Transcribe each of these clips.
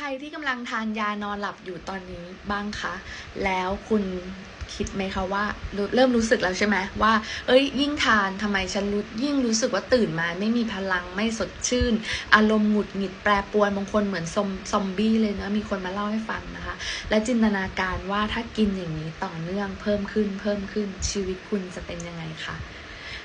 ใครที่กำลังทานยานอนหลับอยู่ตอนนี้บ้างคะ แล้วคุณคิดไหมคะว่า เริ่มรู้สึกแล้วใช่ไหมว่า เอ้ย ยิ่งทานทำไมฉันรู้ยิ่งรู้สึกว่าตื่นมา ไม่มีพลังไม่สดชื่น อารมณ์หงุดหงิดแปรปรวนบางคนเหมือนซอมซอมบี้เลยนะมีคนมาเล่าให้ฟังนะคะ และจินตนาการว่าถ้ากินอย่างนี้ต่อเนื่องเพิ่มขึ้นเพิ่มขึ้นชีวิตคุณจะเป็นยังไงคะ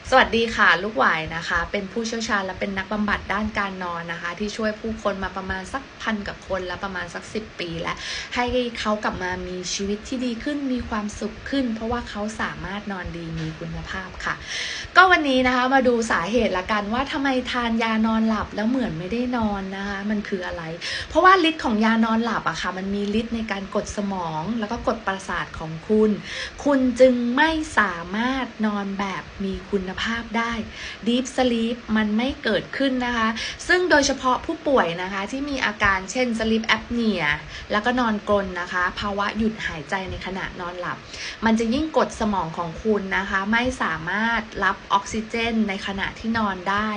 สวัสดีค่ะ ลูกหวายนะคะ เป็นผู้เชี่ยวชาญและเป็นนักบำบัดด้านการนอนนะคะ ที่ช่วยผู้คนมาประมาณสักพันกับคนและประมาณสักสิบปีแล้ว ให้เขากลับมามีชีวิตที่ดีขึ้นมีความสุขขึ้น เพราะว่าเขาสามารถนอนดีมีคุณภาพค่ะ ก็วันนี้นะคะมาดูสาเหตุละกันว่าทำไมทานยานอนหลับแล้วเหมือนไม่ได้นอนนะคะ มันคืออะไร เพราะว่าฤทธิ์ของยานอนหลับอะค่ะ มันมีฤทธิ์ในการกดสมอง แล้วก็กดประสาทของคุณ คุณจึงไม่สามารถนอนแบบมีคุณภาพได้ Deep Sleep มันไม่เกิดขึ้นนะคะ ซึ่งโดยเฉพาะผู้ป่วยนะคะที่มีอาการเช่น Sleep Apnea แล้วก็นอนกรนนะคะ ภาวะหยุดหายใจในขณะนอนหลับ มันจะยิ่งกดสมองของคุณนะคะ ไม่สามารถรับออกซิเจนในขณะที่นอนได้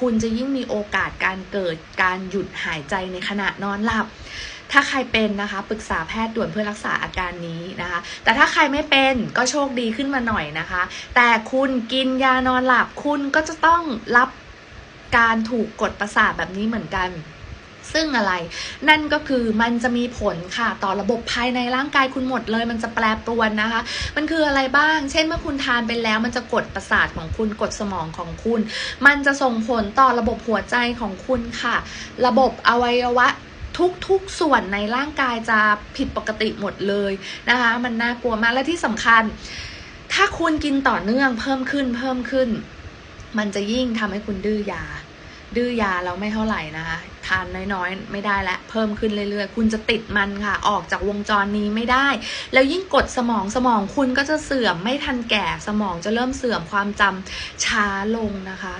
คุณจะยิ่งมีโอกาสการเกิดการหยุดหายใจในขณะนอนหลับถ้าใครเป็นนะคะปรึกษาแพทย์ด่วนเพื่อรักษาอาการนี้นะคะ แต่ถ้าใครไม่เป็นก็โชคดีขึ้นมาหน่อยนะคะ แต่คุณกินยานอนหลับคุณก็จะต้องรับการถูกกดประสาทแบบนี้เหมือนกันซึ่งอะไร นั่นก็คือมันจะมีผลค่ะ ต่อระบบภายในร่างกายคุณหมดเลย มันจะแปรปรวนนะคะ มันคืออะไรบ้าง เช่นเมื่อคุณทานไปแล้ว มันจะกดประสาทของคุณ กดสมองของคุณ มันจะส่งผลต่อระบบหัวใจของคุณค่ะ ระบบอวัยวะ ทุกๆส่วนในร่างกายจะผิดปกติหมดเลยนะคะ มันน่ากลัวมากและที่สำคัญ ถ้าคุณกินต่อเนื่องเพิ่มขึ้นเพิ่มขึ้น มันจะยิ่งทำให้คุณดื้อยา ดื้อยาแล้วไม่เท่าไหร่นะคะทานน้อยๆ ไม่ได้และเพิ่มขึ้นเรื่อยๆ คุณจะติดมันค่ะ ออกจากวงจรนี้ไม่ได้ แล้วยิ่งกดสมองสมองคุณก็จะเสื่อมไม่ทันแก่สมองจะเริ่มเสื่อมความจำช้าลงนะคะ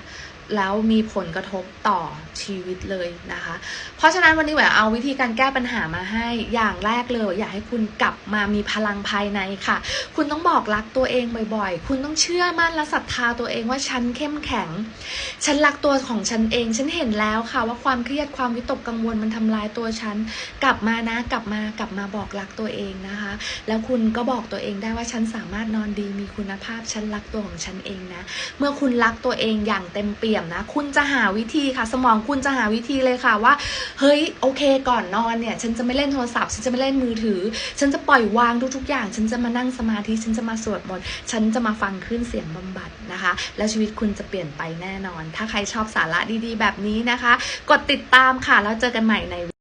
แล้วมีผลกระทบต่อชีวิตเลยนะคะ เพราะฉะนั้นวันนี้แหววเอาวิธีการแก้ปัญหามาให้อย่างแรกเลย อยากให้คุณกลับมามีพลังภายในค่ะ คุณต้องบอกรักตัวเองบ่อยๆ คุณต้องเชื่อมั่นและศรัทธาตัวเองว่าฉันเข้มแข็ง ฉันรักตัวของฉันเอง ฉันเห็นแล้วค่ะ ว่าความเครียดความวิตกกังวลมันทำลายตัวฉัน กลับมานะกลับมากลับมาบอกรักตัวเองนะคะ แล้วคุณก็บอกตัวเองได้ว่าฉันสามารถนอนดีมีคุณภาพฉันรักตัวของฉันเองนะ เมื่อคุณรักตัวเองอย่างเต็มเปี่ยมนะ คุณจะหาวิธีค่ะ สมองคุณจะหาวิธีเลยค่ะว่า เฮ้ยโอเค ก่อนนอนเนี่ย ฉันจะไม่เล่นโทรศัพท์ ฉันจะไม่เล่นมือถือ ฉันจะปล่อยวางทุกๆอย่าง ฉันจะมานั่งสมาธิ ฉันจะมาสวดมนต์ ฉันจะมาฟังคลื่นเสียงบำบัดนะคะ แล้วชีวิตคุณจะเปลี่ยนไปแน่นอน ถ้าใครชอบสาระดีๆ แบบนี้นะคะ กดติดตามค่ะ แล้วเจอกันใหม่ใน